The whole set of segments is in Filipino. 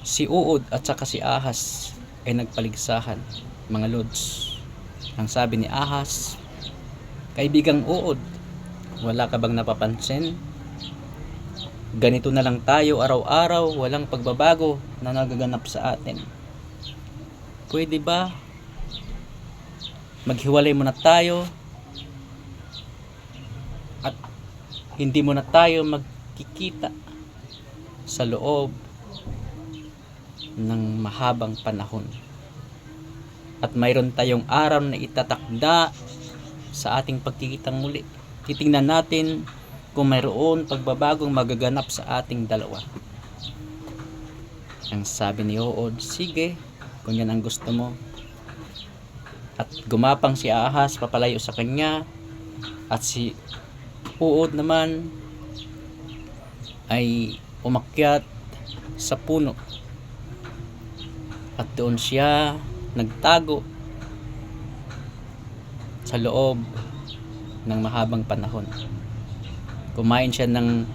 Si Uod at saka si Ahas ay nagpaligsahan, mga lods. Ang sabi ni Ahas, Kaibigang Uod, wala ka bang napapansin? Ganito na lang tayo araw-araw, walang pagbabago na nagaganap sa atin. Pwede ba? Maghiwalay muna tayo at hindi muna tayo magkikita sa loob ng mahabang panahon. At mayroon tayong araw na itatakda sa ating pagkikitang muli. Titingnan natin kung mayroon pagbabagong magaganap sa ating dalawa. Ang sabi ni Ood, sige, kung yan ang gusto mo. At gumapang si Ahas papalayo sa kanya at si Uod naman ay umakyat sa puno at doon siya nagtago sa loob ng mahabang panahon. Kumain siya ng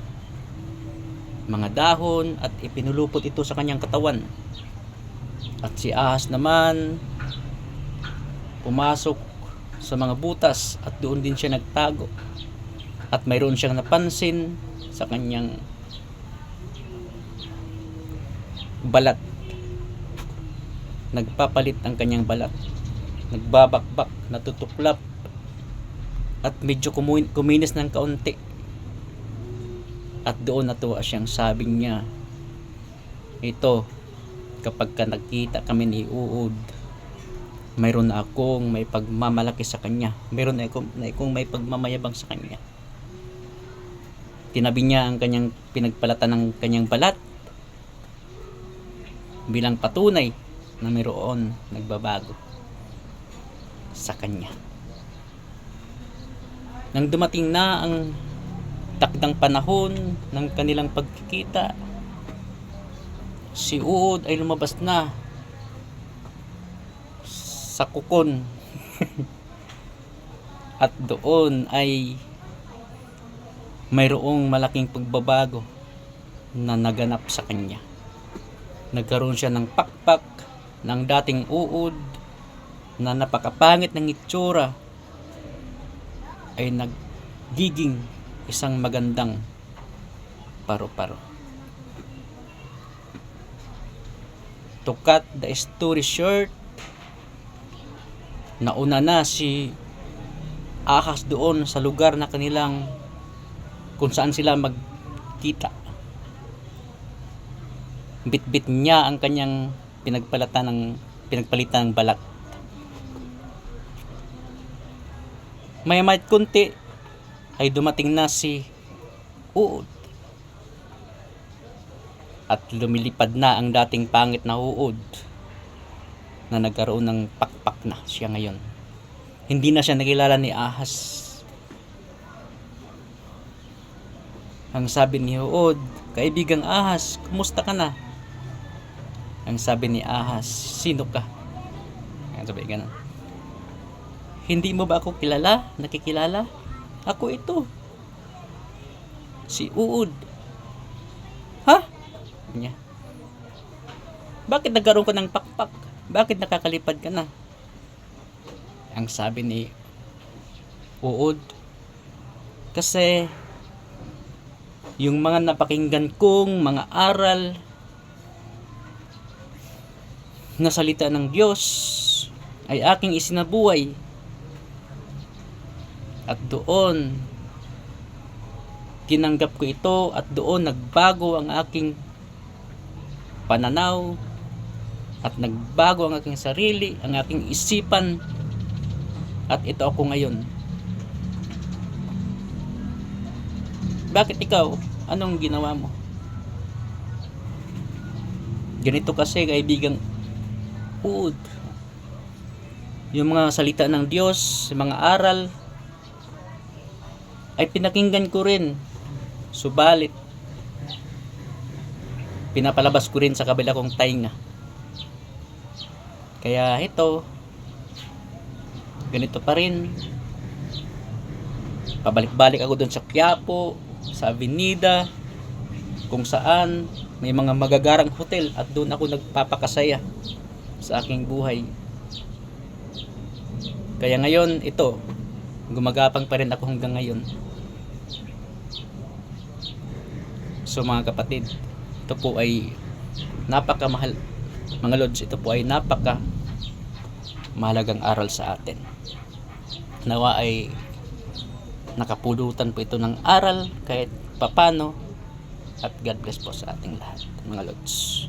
mga dahon at ipinulupot ito sa kanyang katawan. At si Ahas naman pumasok sa mga butas at doon din siya nagtago. At mayroon siyang napansin sa kanyang balat. Nagpapalit ang kanyang balat. Nagbabakbak, natutuklap at medyo kuminis ng kaunti. At doon natuwa siyang sabi niya, ito, kapag ka nakita kami ni Uod, mayroon na akong may pagmamalaki sa kanya. Mayroon na akong, na akong may pagmamayabang sa kanya. Tinabi niya ang kanyang pinagpalatan ng kanyang balat bilang patunay na mayroon nagbabago sa kanya. Nang dumating na ang takdang panahon ng kanilang pagkikita, si Uod ay lumabas na sa kukon. At doon ay mayroong malaking pagbabago na naganap sa kanya. Nagkaroon siya ng pakpak ng dating uod na napakapangit ng itsura ay nagiging isang magandang paro-paro. To cut the story short, nauna na si Ahas doon sa lugar na kanilang kung saan sila magkita. Bit-bit niya ang kanyang pinagpalitan ng pinagpalitan ng balat. Maya-maya kunti ay dumating na si Uod. At lumilipad na ang dating pangit na Uod na nagkaroon ng pakpak na siya ngayon. Hindi na siya nakilala ni Ahas. Ang sabi ni Uod, Kaibigang Ahas, kumusta ka na? Ang sabi ni Ahas, sino ka? Ang sabi ganun. Hindi mo ba ako kilala? Nakikilala? Ako ito. Si Uod. Ha? Niya. Bakit nagkaroon ka ng pakpak? Bakit nakakalipad ka na? Ang sabi ni Uod, kasi yung mga napakinggan kong mga aral na salita ng Diyos ay aking isinabuhay at doon tinanggap ko ito at doon nagbago ang aking pananaw at nagbago ang aking sarili, ang aking isipan at ito ako ngayon. Bakit ikaw? Anong ginawa mo? Ganito kasi kaibigang Uod. Yung mga salita ng Diyos, mga aral, ay pinakinggan ko rin. Subalit, pinapalabas ko rin sa kabila kong tainga. Kaya ito, ganito pa rin. Pabalik-balik ako doon sa Quiapo, sa Avenida, kung saan may mga magagarang hotel at doon ako nagpapakasaya sa aking buhay. Kaya ngayon, ito, gumagapang pa rin ako hanggang ngayon. So mga kapatid, ito po ay napakamahal. Mga lods, ito po ay napaka mahalagang aral sa atin. Nawa ay nakapulutan po ito ng aral kahit papano at God bless po sa ating lahat mga lods.